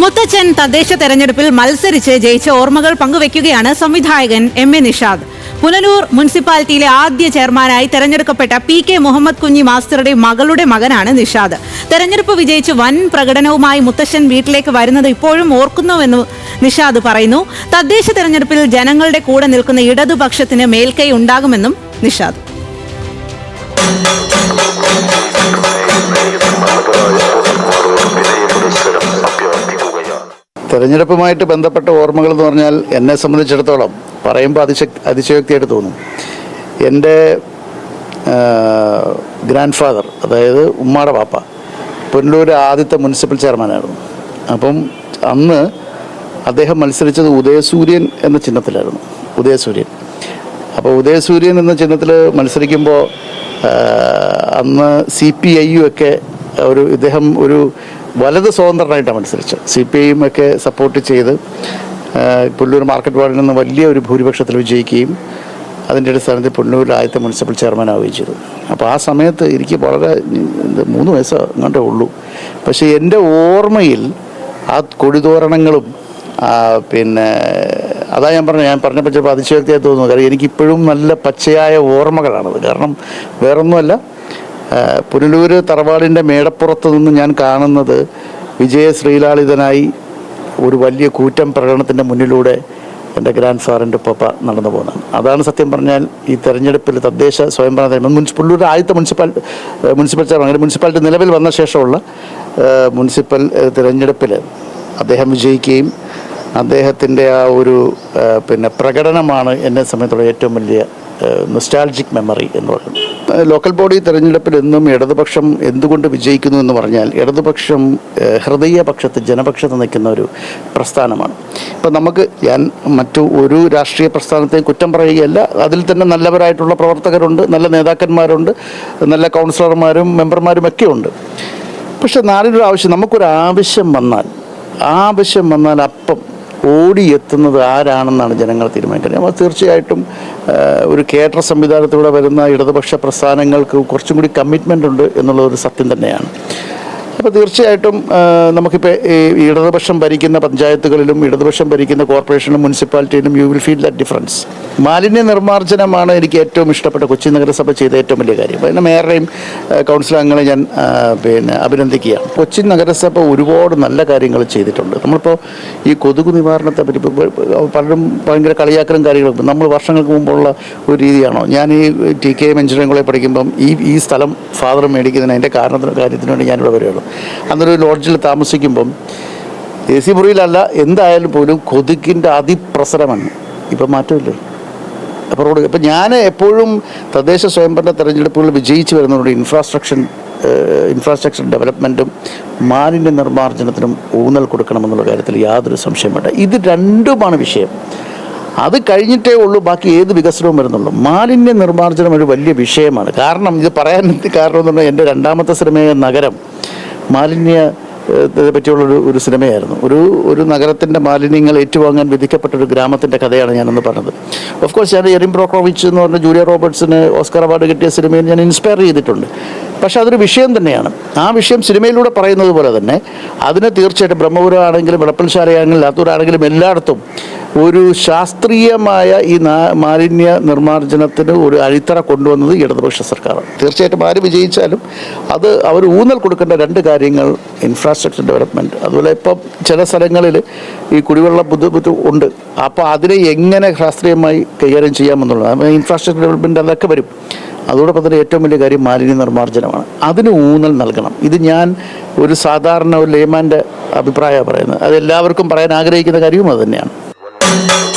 മുത്തച്ഛൻ തദ്ദേശ തെരഞ്ഞെടുപ്പിൽ മത്സരിച്ച് ജയിച്ച ഓർമ്മകൾ പങ്കുവെക്കുകയാണ് സംവിധായകൻ എം എ നിഷാദ്. പുനലൂർ മുനിസിപ്പാലിറ്റിയിലെ ആദ്യ ചെയർമാനായി തെരഞ്ഞെടുക്കപ്പെട്ട പി കെ മുഹമ്മദ് കുഞ്ഞി മാസ്റ്ററുടെ മകളുടെ മകനാണ് നിഷാദ്. തെരഞ്ഞെടുപ്പ് വിജയിച്ച് വൻ പ്രകടനവുമായി മുത്തശ്ശൻ വീട്ടിലേക്ക് വരുന്നത് ഇപ്പോഴും ഓർക്കുന്നുവെന്ന് നിഷാദ് പറയുന്നു. തദ്ദേശ തെരഞ്ഞെടുപ്പിൽ ജനങ്ങളുടെ കൂടെ നിൽക്കുന്ന ഇടതുപക്ഷത്തിന് മേൽക്കൈ ഉണ്ടാകുമെന്നും നിഷാദ്. തെരഞ്ഞെടുപ്പുമായിട്ട് ബന്ധപ്പെട്ട ഓർമ്മകൾ എന്ന് പറഞ്ഞാൽ എന്നെ സംബന്ധിച്ചിടത്തോളം പറയുമ്പോൾ അതിശക് അതിശയോക്തിയായിട്ട് തോന്നും. എന്റെ ഗ്രാൻഡ് ഫാദർ അതായത് ഉമ്മാടെ പാപ്പ പുനലൂർ ആദ്യത്തെ മുനിസിപ്പൽ ചെയർമാനായിരുന്നു. അപ്പം അന്ന് അദ്ദേഹം മത്സരിച്ചത് ഉദയസൂര്യൻ എന്ന ചിഹ്നത്തിലായിരുന്നു. ഉദയസൂര്യൻ. അപ്പോൾ ഉദയസൂര്യൻ എന്ന ചിഹ്നത്തിൽ മത്സരിക്കുമ്പോൾ അന്ന് സി പി ഐ യു ഒക്കെ ഒരു ഇദ്ദേഹം ഒരു വലത് സ്വതന്ത്രനായിട്ടാണ് മത്സരിച്ചത്. സി പി ഐയും ഒക്കെ സപ്പോർട്ട് ചെയ്ത് പുല്ലൂർ മാർക്കറ്റ് വാർഡിൽ നിന്ന് വലിയ ഒരു ഭൂരിപക്ഷത്തിൽ വിജയിക്കുകയും അതിന്റെ അടിസ്ഥാനത്തിൽ പുല്ലൂരിൽ ആദ്യത്തെ മുനിസിപ്പൽ ചെയർമാൻ ആവുകയും ചെയ്തു. അപ്പോൾ ആ സമയത്ത് എനിക്ക് വളരെ മൂന്ന് വയസ്സ് അങ്ങോട്ടേ ഉള്ളൂ. പക്ഷേ എന്റെ ഓർമ്മയിൽ ആ കൊടിതോരണങ്ങളും പിന്നെ അതാ ഞാൻ പറഞ്ഞു ഞാൻ പറഞ്ഞപ്പോൾ ചിലപ്പോൾ അതിശയോക്തിയായി തോന്നുന്നു. കാരണം എനിക്കിപ്പോഴും നല്ല പച്ചയായ ഓർമ്മകളാണത്. കാരണം വേറൊന്നുമല്ല ആ, പുനലൂര് തറവാടിന്റെ മേടപ്പുറത്ത് നിന്ന് ഞാൻ കാണുന്നത് വിജയ ശ്രീലാളിതനായി ഒരു വലിയ കൂറ്റം പ്രകടനത്തിന്റെ മുന്നിലൂടെ എന്റെ ഗ്രാൻഡ് ഫാറിന്റെ പപ്പ നടന്നു പോകുന്നത്. അതാണ് സത്യം പറഞ്ഞാൽ ഈ തെരഞ്ഞെടുപ്പിൽ തദ്ദേശ സ്വയംഭരണ തെരഞ്ഞെടുപ്പ് മുനിസിപ്പൽ പുല്ലൂർ ആദ്യത്തെ മുനിസിപ്പൽ മുനിസിപ്പൽ അങ്ങനെ മുനിസിപ്പാലിറ്റി നിലവിൽ വന്ന ശേഷമുള്ള മുനിസിപ്പൽ തിരഞ്ഞെടുപ്പിൽ അദ്ദേഹം വിജയിക്കുകയും അദ്ദേഹത്തിന്റെ ആ ഒരു പിന്നെ പ്രകടനമാണ് എന്നെ സംബന്ധിച്ചുള്ള ഏറ്റവും വലിയ നൊസ്റ്റാൾജിക് മെമ്മറി എന്ന് പറയുന്നത്. ലോക്കൽ ബോഡി തെരഞ്ഞെടുപ്പിൽ എന്നും ഇടതുപക്ഷം എന്തുകൊണ്ട് വിജയിക്കുന്നു എന്ന് പറഞ്ഞാൽ ഇടതുപക്ഷം ഹൃദയപക്ഷത്ത് ജനപക്ഷത്ത് നിൽക്കുന്ന ഒരു പ്രസ്ഥാനമാണ്. ഇപ്പം നമുക്ക് ഞാൻ മറ്റു ഒരു രാഷ്ട്രീയ പ്രസ്ഥാനത്തെയും കുറ്റം പറയുകയല്ല. അതിൽ തന്നെ നല്ലവരായിട്ടുള്ള പ്രവർത്തകരുണ്ട് നല്ല നേതാക്കന്മാരുണ്ട് നല്ല കൗൺസിലർമാരും മെമ്പർമാരും ഒക്കെ ഉണ്ട്. പക്ഷെ നാടിനൊരു ആവശ്യം നമുക്കൊരു ആവശ്യം വന്നാൽ ആവശ്യം വന്നാൽ അപ്പം ഓടിയെത്തുന്നത് ആരാണെന്നാണ് ജനങ്ങൾ തീരുമാനിക്കുന്നത് അപ്പോൾ തീർച്ചയായിട്ടും ഒരു കേഡർ സംവിധാനത്തിലൂടെ വരുന്ന ഇടതുപക്ഷ പ്രസ്ഥാനങ്ങൾക്ക് കുറച്ചും കൂടി കമ്മിറ്റ്മെന്റ് ഉണ്ട് എന്നുള്ള ഒരു സത്യം തന്നെയാണ്. അപ്പോൾ തീർച്ചയായിട്ടും നമുക്കിപ്പോൾ ഈ ഇടതുപക്ഷം ഭരിക്കുന്ന പഞ്ചായത്തുകളിലും ഇടതുപക്ഷം ഭരിക്കുന്ന കോർപ്പറേഷനിലും മുനിസിപ്പാലിറ്റിയിലും you will feel that difference മാലിന്യ നിർമ്മാർജനമാണ് എനിക്ക് ഏറ്റവും ഇഷ്ടപ്പെട്ട കൊച്ചി നഗരസഭ ചെയ്ത ഏറ്റവും വലിയ കാര്യം. പിന്നെ മേയറേയും കൗൺസിൽ അംഗങ്ങളെ ഞാൻ പിന്നെ അഭിനന്ദിക്കുകയാണ്. കൊച്ചി നഗരസഭ ഒരുപാട് നല്ല കാര്യങ്ങൾ ചെയ്തിട്ടുണ്ട്. നമ്മളിപ്പോൾ ഈ കൊതുക് നിവാരണത്തെ പറ്റി പലരും ഭയങ്കര കളിയാക്കലും കാര്യങ്ങളും നമ്മൾ വർഷങ്ങൾക്ക് മുമ്പുള്ള ഒരു രീതിയാണോ? ഞാൻ ഈ T K M engineering college പഠിക്കുമ്പം ഈ ഈ സ്ഥലം ഫാദർ മേടിക്കുന്നതിന് അതിന്റെ കാരണത്തിന് കാര്യത്തിന് വേണ്ടി ഞാനിവിടെ വരികയുള്ളൂ. അന്നൊരു ലോഡ്ജിൽ താമസിക്കുമ്പം എ സി മുറിയിലല്ല എന്തായാലും പോലും കൊതുകിന്റെ അതിപ്രസരമാണ്. ഇപ്പം മാറ്റമില്ലേ? അപ്പോൾ റോഡ് ഇപ്പം ഞാൻ എപ്പോഴും തദ്ദേശ സ്വയംഭരണ തെരഞ്ഞെടുപ്പുകൾ വിജയിച്ച് വരുന്നതുകൊണ്ട് ഇൻഫ്രാസ്ട്രക്ചർ ഇൻഫ്രാസ്ട്രക്ചർ ഡെവലപ്മെന്റും മാലിന്യ നിർമ്മാർജനത്തിനും ഊന്നൽ കൊടുക്കണമെന്നുള്ള കാര്യത്തിൽ യാതൊരു സംശയം വേണ്ട. ഇത് രണ്ടുമാണ് വിഷയം. അത് കഴിഞ്ഞിട്ടേ ഉള്ളൂ ബാക്കി ഏത് വികസനവും വരുന്നുള്ളൂ. മാലിന്യ നിർമ്മാർജനം ഒരു വലിയ വിഷയമാണ്. കാരണം ഇത് പറയാൻ കാരണം എന്ന് പറഞ്ഞാൽ എന്റെ രണ്ടാമത്തെ സിനിമയായ നഗരം. മാലിന്യ പറ്റിയുള്ളൊരു ഒരു സിനിമയായിരുന്നു. ഒരു ഒരു നഗരത്തിന്റെ മാലിന്യങ്ങൾ ഏറ്റുവാങ്ങാൻ വിധിക്കപ്പെട്ട ഒരു ഗ്രാമത്തിന്റെ കഥയാണ് ഞാനെന്ന് പറഞ്ഞത്. ഓഫ് കോഴ്സ് ഞാൻ എറിം ബ്രോക്കോവിച്ച് എന്ന് പറഞ്ഞ ജൂലിയ റോബർട്സിന് ഓസ്കർ അവാർഡ് കിട്ടിയ സിനിമയിൽ ഞാൻ ഇൻസ്പയർ ചെയ്തിട്ടുണ്ട്. പക്ഷെ അതൊരു വിഷയം തന്നെയാണ്. ആ വിഷയം സിനിമയിലൂടെ പറയുന്നത് പോലെ തന്നെ അതിന് തീർച്ചയായിട്ടും ബ്രഹ്മപുരം ആണെങ്കിലും വിളപ്പൽശാലയാണെങ്കിലും ലാത്തൂരാണെങ്കിലും എല്ലായിടത്തും ഒരു ശാസ്ത്രീയമായ ഈ മാലിന്യ നിർമ്മാർജനത്തിന് ഒരു അടിത്തറ കൊണ്ടുവന്നത് ഇടതുപക്ഷ സർക്കാരാണ്. തീർച്ചയായിട്ടും ആര് വിജയിച്ചാലും അത് അവർ ഊന്നൽ കൊടുക്കേണ്ട രണ്ട് കാര്യങ്ങൾ ഇൻഫ്രാസ്ട്രക്ചർ ഡെവലപ്മെന്റ് അതുപോലെ ഇപ്പം ചില സ്ഥലങ്ങളിൽ ഈ കുടിവെള്ള ബുദ്ധിമുട്ട് ഉണ്ട്. അപ്പോൾ അതിനെ എങ്ങനെ ശാസ്ത്രീയമായി കൈകാര്യം ചെയ്യാമെന്നുള്ളത്. ഇൻഫ്രാസ്ട്രക്ചർ ഡെവലപ്മെന്റ് അതൊക്കെ വരും. അതോടൊപ്പം തന്നെ ഏറ്റവും വലിയ കാര്യം മാലിന്യ നിർമ്മാർജനമാണ്. അതിന് ഊന്നൽ നൽകണം. ഇത് ഞാൻ ഒരു സാധാരണ ഒരു ലേമാന്റെ അഭിപ്രായമാണ് പറയുന്നത്. അത് എല്ലാവർക്കും പറയാൻ ആഗ്രഹിക്കുന്ന കാര്യവും അത് തന്നെയാണ്. Thank you.